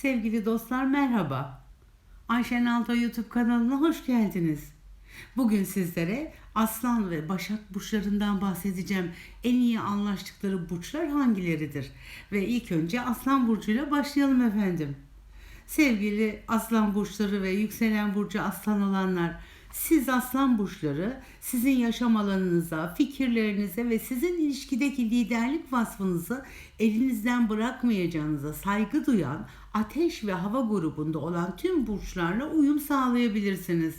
Sevgili dostlar merhaba. Ayşen Alto YouTube kanalına hoş geldiniz. Bugün sizlere Aslan ve Başak burçlarından bahsedeceğim. En iyi anlaştıkları burçlar hangileridir? Ve ilk önce Aslan burcuyla başlayalım efendim. Sevgili Aslan burçları ve yükselen burcu Aslan olanlar, siz Aslan burçları sizin yaşam alanınıza, fikirlerinize ve sizin ilişkideki liderlik vasfınızı elinizden bırakmayacağınıza saygı duyan ateş ve hava grubunda olan tüm burçlarla uyum sağlayabilirsiniz.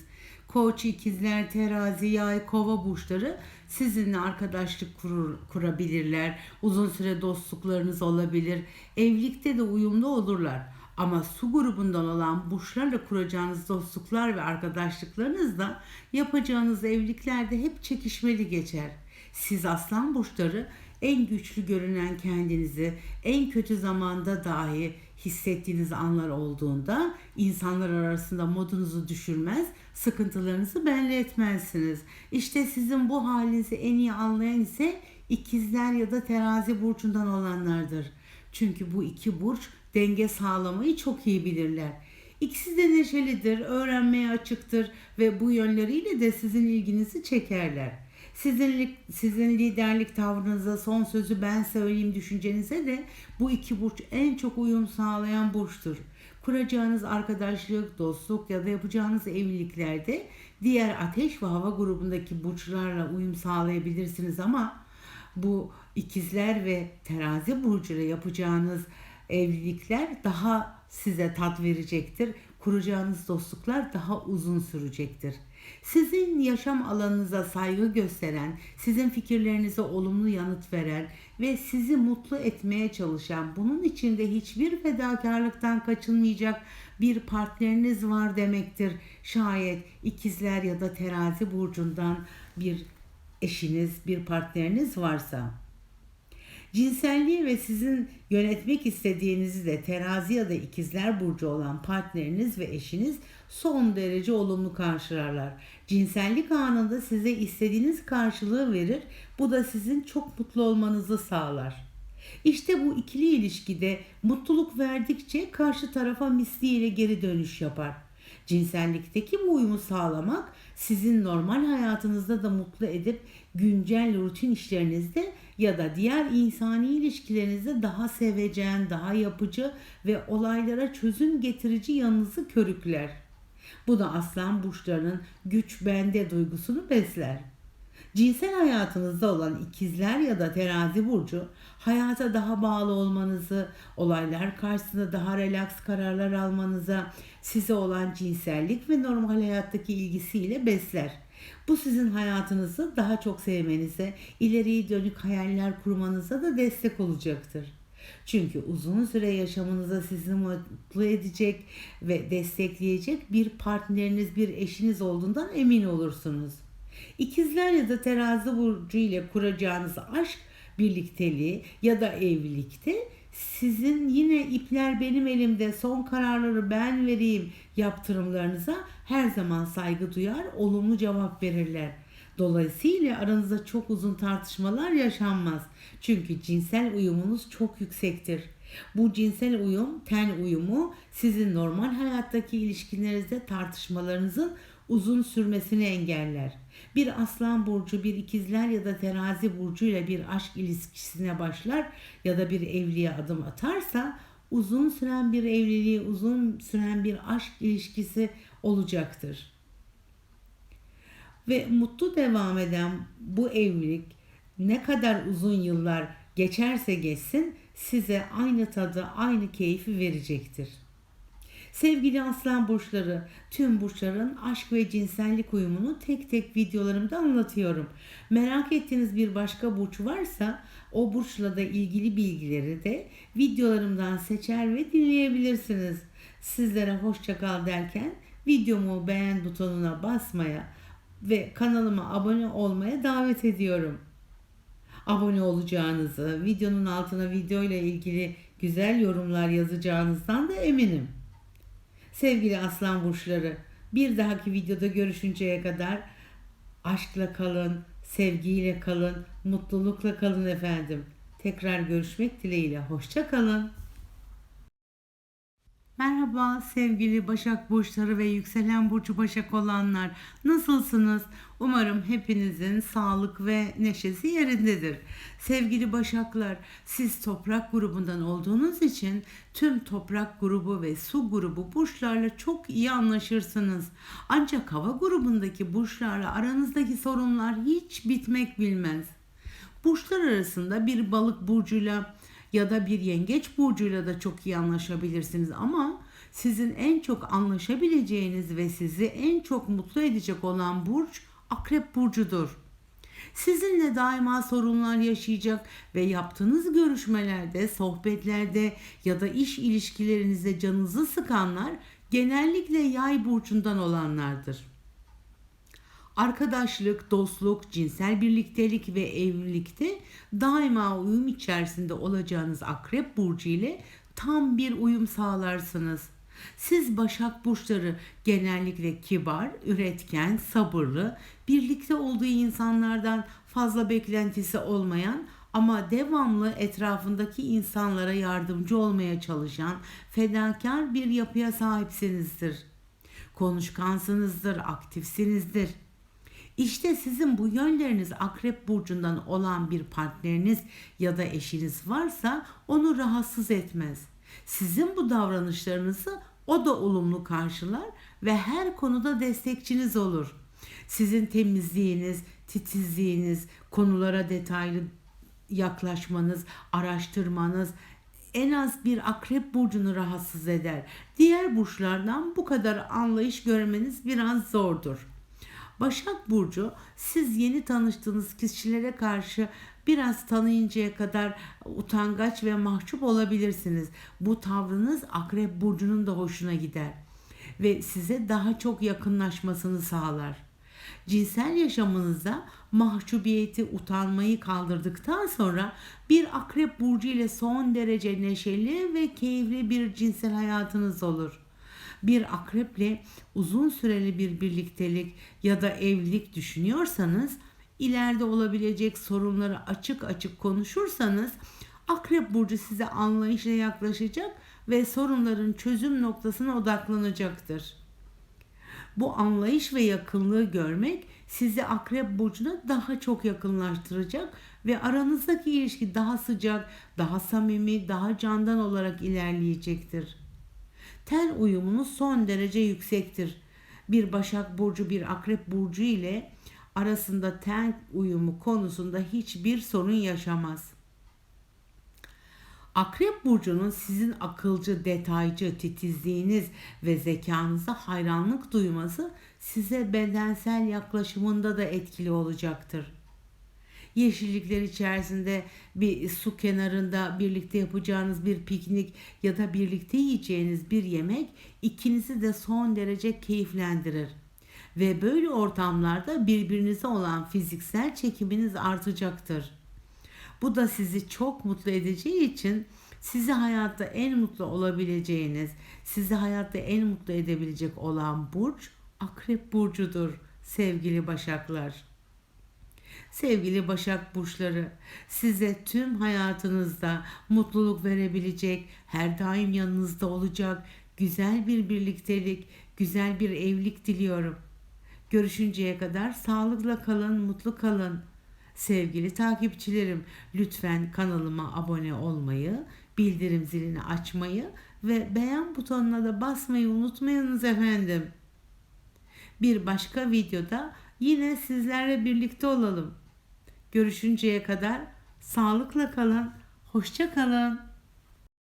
Koç, ikizler, terazi, yay, kova burçları sizinle arkadaşlık kurur, kurabilirler. Uzun süre dostluklarınız olabilir. Evlilikte de uyumlu olurlar. Ama su grubundan olan burçlarla kuracağınız dostluklar ve arkadaşlıklarınız da yapacağınız evliliklerde hep çekişmeli geçer. Siz aslan burçları en güçlü görünen kendinizi en kötü zamanda dahi hissettiğiniz anlar olduğunda insanlar arasında modunuzu düşürmez, sıkıntılarınızı belli etmezsiniz. İşte sizin bu halinizi en iyi anlayan ise ikizler ya da terazi burcundan olanlardır. Çünkü bu iki burç denge sağlamayı çok iyi bilirler. İkisi de neşelidir, öğrenmeye açıktır ve bu yönleriyle de sizin ilginizi çekerler. Sizin, sizin liderlik tavrınıza son sözü ben söyleyeyim düşüncenize de bu iki burç en çok uyum sağlayan burçtur. Kuracağınız arkadaşlık, dostluk ya da yapacağınız evliliklerde diğer ateş ve hava grubundaki burçlarla uyum sağlayabilirsiniz ama bu ikizler ve terazi burcuyla yapacağınız evlilikler daha size tat verecektir. Kuracağınız dostluklar daha uzun sürecektir. Sizin yaşam alanınıza saygı gösteren, sizin fikirlerinize olumlu yanıt veren ve sizi mutlu etmeye çalışan, bunun içinde hiçbir fedakarlıktan kaçınmayacak bir partneriniz var demektir. Şayet ikizler ya da terazi burcundan bir eşiniz, bir partneriniz varsa. Cinselliği ve sizin yönetmek istediğinizi de terazi ya da ikizler burcu olan partneriniz ve eşiniz son derece olumlu karşılarlar. Cinsellik anında size istediğiniz karşılığı verir. Bu da sizin çok mutlu olmanızı sağlar. İşte bu ikili ilişkide mutluluk verdikçe karşı tarafa misliyle geri dönüş yapar. Cinsellikteki bu uyumu sağlamak sizin normal hayatınızda da mutlu edip güncel rutin işlerinizde ya da diğer insani ilişkilerinizde daha sevecen, daha yapıcı ve olaylara çözüm getirici yanınızı körükler. Bu da aslan burçlarının güç bende duygusunu besler. Cinsel hayatınızda olan ikizler ya da terazi burcu hayata daha bağlı olmanızı, olaylar karşısında daha relaks kararlar almanıza, size olan cinsellik ve normal hayattaki ilgisiyle besler. Bu sizin hayatınızı daha çok sevmenize, ileriye dönük hayaller kurmanıza da destek olacaktır. Çünkü uzun süre yaşamınıza sizi mutlu edecek ve destekleyecek bir partneriniz, bir eşiniz olduğundan emin olursunuz. İkizler ya da terazi burcu ile kuracağınız aşk birlikteliği ya da evlilikte sizin yine ipler benim elimde son kararları ben vereyim yaptırımlarınıza her zaman saygı duyar, olumlu cevap verirler. Dolayısıyla aranızda çok uzun tartışmalar yaşanmaz. Çünkü cinsel uyumunuz çok yüksektir. Bu cinsel uyum, ten uyumu sizin normal hayattaki ilişkilerinizde tartışmalarınızın uzun sürmesini engeller. Bir aslan burcu, bir ikizler ya da terazi burcuyla bir aşk ilişkisine başlar ya da bir evliliğe adım atarsa uzun süren bir evliliği, uzun süren bir aşk ilişkisi olacaktır. Ve mutlu devam eden bu evlilik ne kadar uzun yıllar geçerse geçsin size aynı tadı, aynı keyfi verecektir. Sevgili aslan burçları, tüm burçların aşk ve cinsellik uyumunu tek tek videolarımda anlatıyorum. Merak ettiğiniz bir başka burç varsa o burçla da ilgili bilgileri de videolarımdan seçer ve dinleyebilirsiniz. Sizlere hoşça kal derken videomu beğen butonuna basmaya ve kanalıma abone olmaya davet ediyorum. Abone olacağınızı, videonun altına video ile ilgili güzel yorumlar yazacağınızdan da eminim. Sevgili aslan burçları, bir dahaki videoda görüşünceye kadar aşkla kalın, sevgiyle kalın, mutlulukla kalın efendim. Tekrar görüşmek dileğiyle. Hoşça kalın. Merhaba sevgili Başak Burçları ve yükselen burcu Başak olanlar. Nasılsınız? Umarım hepinizin sağlık ve neşesi yerindedir. Sevgili Başaklar, siz toprak grubundan olduğunuz için tüm toprak grubu ve su grubu burçlarla çok iyi anlaşırsınız. Ancak hava grubundaki burçlarla aranızdaki sorunlar hiç bitmek bilmez. Burçlar arasında bir balık burcuyla ya da bir yengeç burcuyla da çok iyi anlaşabilirsiniz ama sizin en çok anlaşabileceğiniz ve sizi en çok mutlu edecek olan burç Akrep burcudur. Sizinle daima sorunlar yaşayacak ve yaptığınız görüşmelerde, sohbetlerde ya da iş ilişkilerinizde canınızı sıkanlar genellikle yay burcundan olanlardır. Arkadaşlık, dostluk, cinsel birliktelik ve evlilikte daima uyum içerisinde olacağınız Akrep burcu ile tam bir uyum sağlarsınız. Siz Başak burçları genellikle kibar, üretken, sabırlı, birlikte olduğu insanlardan fazla beklentisi olmayan ama devamlı etrafındaki insanlara yardımcı olmaya çalışan fedakar bir yapıya sahipsinizdir. Konuşkansınızdır, aktifsinizdir. İşte sizin bu yönleriniz akrep burcundan olan bir partneriniz ya da eşiniz varsa onu rahatsız etmez. Sizin bu davranışlarınızı o da olumlu karşılar ve her konuda destekçiniz olur. Sizin temizliğiniz, titizliğiniz, konulara detaylı yaklaşmanız, araştırmanız en az bir akrep burcunu rahatsız eder. Diğer burçlardan bu kadar anlayış görmeniz biraz zordur. Başak Burcu siz yeni tanıştığınız kişilere karşı biraz tanıyıncaya kadar utangaç ve mahcup olabilirsiniz. Bu tavrınız Akrep Burcu'nun da hoşuna gider ve size daha çok yakınlaşmasını sağlar. Cinsel yaşamınızda mahcubiyeti, utanmayı kaldırdıktan sonra bir akrep burcu ile son derece neşeli ve keyifli bir cinsel hayatınız olur bir akreple uzun süreli bir birliktelik ya da evlilik düşünüyorsanız, ileride olabilecek sorunları açık açık konuşursanız Akrep burcu size anlayışla yaklaşacak ve sorunların çözüm noktasına odaklanacaktır. Bu anlayış ve yakınlığı görmek sizi Akrep burcuna daha çok yakınlaştıracak ve aranızdaki ilişki daha sıcak, daha samimi, daha candan olarak ilerleyecektir ten uyumunuz son derece yüksektir. Bir Başak Burcu bir Akrep Burcu ile arasında ten uyumu konusunda hiçbir sorun yaşamaz. Akrep burcunun sizin akılcı, detaycı, titizliğiniz ve zekanıza hayranlık duyması size bedensel yaklaşımında da etkili olacaktır yeşillikler içerisinde bir su kenarında birlikte yapacağınız bir piknik ya da birlikte yiyeceğiniz bir yemek ikinizi de son derece keyiflendirir. Ve böyle ortamlarda birbirinize olan fiziksel çekiminiz artacaktır. Bu da sizi çok mutlu edeceği için sizi hayatta en mutlu olabileceğiniz, sizi hayatta en mutlu edebilecek olan burç Akrep burcudur sevgili Başaklar. Sevgili Başak Burçları, size tüm hayatınızda mutluluk verebilecek, her daim yanınızda olacak güzel bir birliktelik, güzel bir evlilik diliyorum. Görüşünceye kadar sağlıkla kalın, mutlu kalın. Sevgili takipçilerim, lütfen kanalıma abone olmayı, bildirim zilini açmayı ve beğen butonuna da basmayı unutmayınız efendim. Bir başka videoda yine sizlerle birlikte olalım. Görüşünceye kadar sağlıkla kalın, hoşça kalın.